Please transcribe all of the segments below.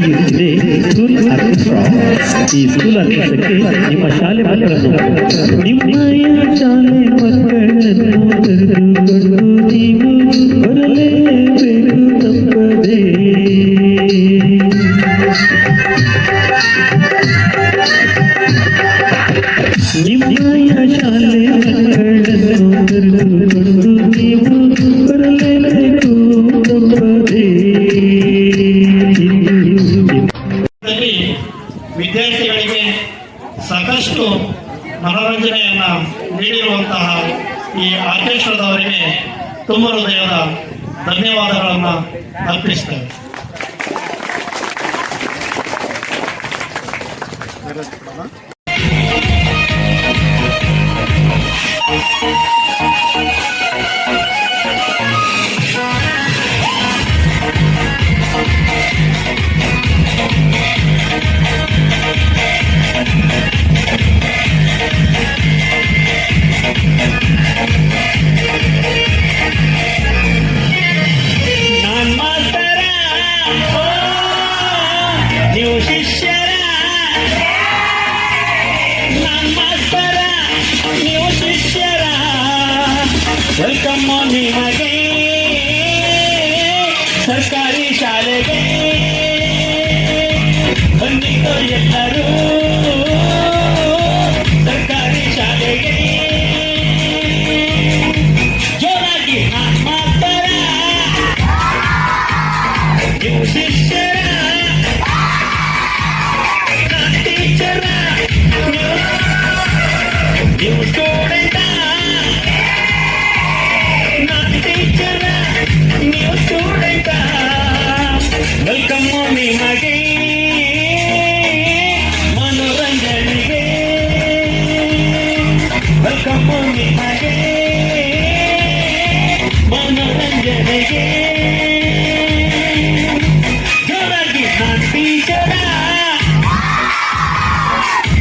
ನಡೆಯುತ್ತಿದೆ school orchestra ಈ school ಆರ್ಕೆಸ್ಟ್ರಾಕ್ಕೆ ನಿಮ್ಮ ಶಾಲೆ ಮಕ್ಕಳನ್ನು ನಿಮ್ಮಯ ಶಾಲೆ ಮಕ್ಕಳನ್ನು ಕರೆದುಕೊಂಡು ನೀವು ಬರಲೇಬೇಕು ತಪ್ಪದೇ ಸಾಕಷ್ಟು ಮನೋರಂಜನೆಯನ್ನ ನೀಡಿರುವಂತಹ ಈ ಆರ್ಕೆಸ್ಟ್ರಾದವರಿಗೆ ತುಂಬ ಹೃದಯದ ಧನ್ಯವಾದಗಳನ್ನು ಅರ್ಪಿಸ್ತೇವೆ ನಾನ್ सरकारी शाळेत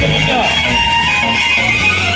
Let's go.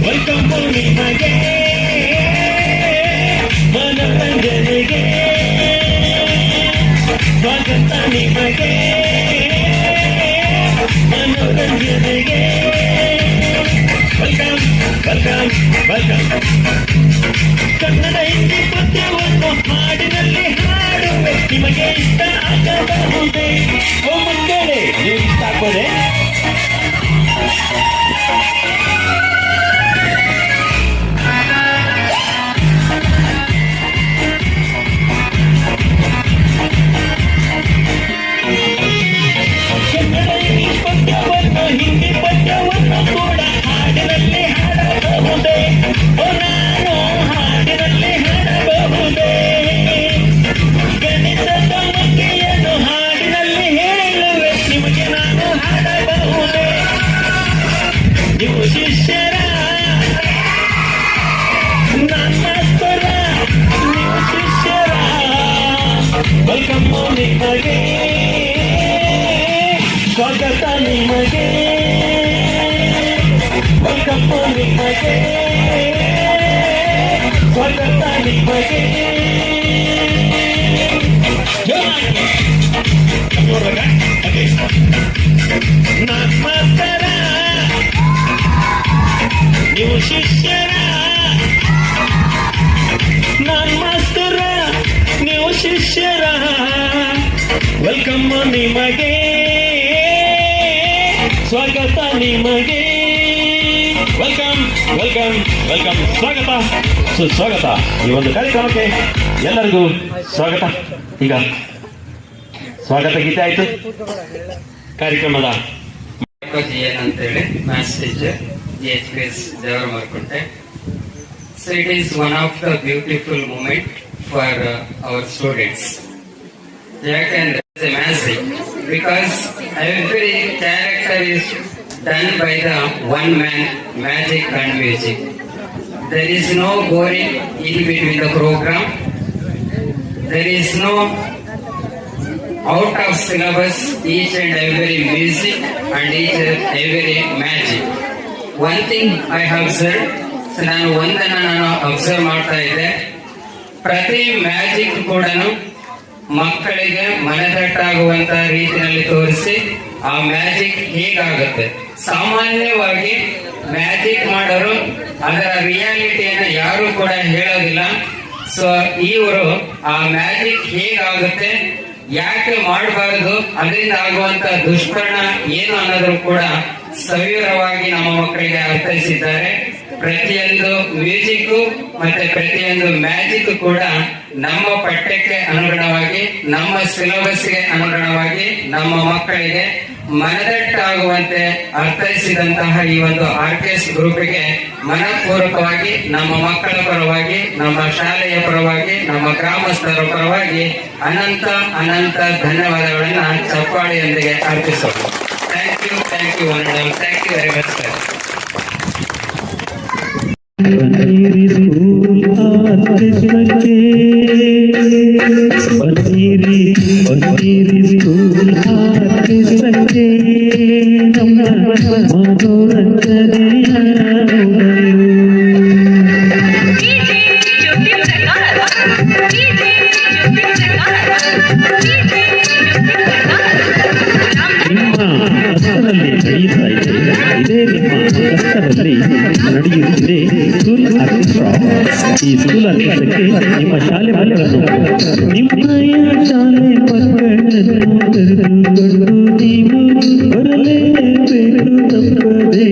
Welcome for me again. Manatan again. Manatan again. Manatan again. Welcome, welcome, welcome. Kannada Hindi ಪದ್ಯವನ್ನು ನಿಮಗೆ ಸ್ವಾಗತ ನಿಮಗೆ. ಸ್ವಾಗತ ನಿಮಗೆ ಸ್ವಾಗತ ನಿಮಗೆ. ನಮಸ್ಕಾರ. ನೀವು ಶಿಷ್ಯರ ವೆಲ್ಕಮ್ ನಿಮಗೆ ಸ್ವಾಗತ ನಿಮಗೆ ವೆಲ್ಕಮ್ ವೆಲ್ಕಮ್ ವೆಲ್ಕಮ್ ಸ್ವಾಗತ ಸುಸ್ವಾಗತ ಈ ಒಂದು ಕಾರ್ಯಕ್ರಮಕ್ಕೆ ಎಲ್ಲರಿಗೂ ಸ್ವಾಗತ. ಈಗ ಸ್ವಾಗತ ಗೀತೆ ಆಯ್ತು. ಕಾರ್ಯಕ್ರಮದ So it teacher G H P S ದೇವರ Markunte so it is one of magic because every character is done by the one man magic and music there is no boring in between the program there is no out of syllabus each and every music and each and every magic. One thing I have observed, ನಾನು ಒಂದನ್ನ ನಾನು observe ಮಾಡ್ತಾ ಇದ್ದೆ. ಪ್ರತಿ magic ಕೂಡ ಮಕ್ಕಳಿಗೆ ಮನದಟ್ಟಾಗುವಂತ ರೀತಿಯಲ್ಲಿ ತೋರಿಸಿ ಆ ಮ್ಯಾಜಿಕ್ ಹೇಗಾಗುತ್ತೆ? ಸಾಮಾನ್ಯವಾಗಿ ಮ್ಯಾಜಿಕ್ ಮಾಡೋರು ಅದರ ರಿಯಾಲಿಟಿಯನ್ನು ಯಾರು ಕೂಡ ಹೇಳೋದಿಲ್ಲ. ಸೊ ಇವರು ಆ ಮ್ಯಾಜಿಕ್ ಹೇಗಾಗುತ್ತೆ, ಯಾಕೆ ಮಾಡಬಾರದು, ಅದರಿಂದ ಆಗುವಂತ ದುಷ್ಪರಿಣಾಮ ಏನು ಅನ್ನೋದ್ರು ಕೂಡ ಸವಿವರವಾಗಿ ನಮ್ಮ ಮಕ್ಕಳಿಗೆ ಅರ್ಥೈಸಿದ್ದಾರೆ. ಪ್ರತಿಯೊಂದು ಮ್ಯೂಸಿಕ್ ಮತ್ತೆ ಪ್ರತಿಯೊಂದು ಮ್ಯಾಜಿಕ್ ಕೂಡ ನಮ್ಮ ಪಠ್ಯಕ್ಕೆ ಅನುಗುಣವಾಗಿ, ನಮ್ಮ ಸಿಲೆಬಸ್ಗೆ ಅನುಗುಣವಾಗಿ, ನಮ್ಮ ಮಕ್ಕಳಿಗೆ ಮನದಟ್ಟಾಗುವಂತೆ ಅರ್ಥೈಸಿದಂತಹ ಈ ಒಂದು ಆರ್ಕೆಸ್ ಗ್ರೂಪಿಗೆ ಮನಪೂರ್ವಕವಾಗಿ, ನಮ್ಮ ಮಕ್ಕಳ ಪರವಾಗಿ, ನಮ್ಮ ಶಾಲೆಯ ಪರವಾಗಿ, ನಮ್ಮ ಗ್ರಾಮಸ್ಥರ ಪರವಾಗಿ ಅನಂತ ಅನಂತ ಧನ್ಯವಾದಗಳನ್ನ ಚಪ್ಪಾಳಿಯೊಂದಿಗೆ ಅರ್ಪಿಸೋಣ thank you thank you thank you very much sir দেশবাসী ಈ ಸ್ಕೂಲ್ ಆರ್ಕೆಸ್ಟ್ರಾಕ್ಕೆ ನಿಮ್ಮ ಶಾಲೆ ಮಕ್ಕಳನ್ನು ನಿಮ್ಮಯ ಶಾಲೆ ಮಕ್ಕಳನ್ನು ಕರೆದುಕೊಂಡು ನೀವು ಬರಲೇಬೇಕು ತಪ್ಪದೇ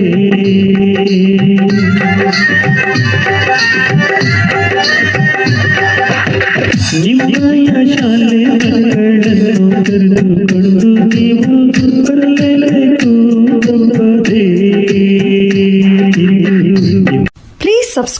ನಿಮ್ಮಯ ಶಾಲೆ ಮಕ್ಕಳನ್ನು ಕರೆದುಕೊಂಡು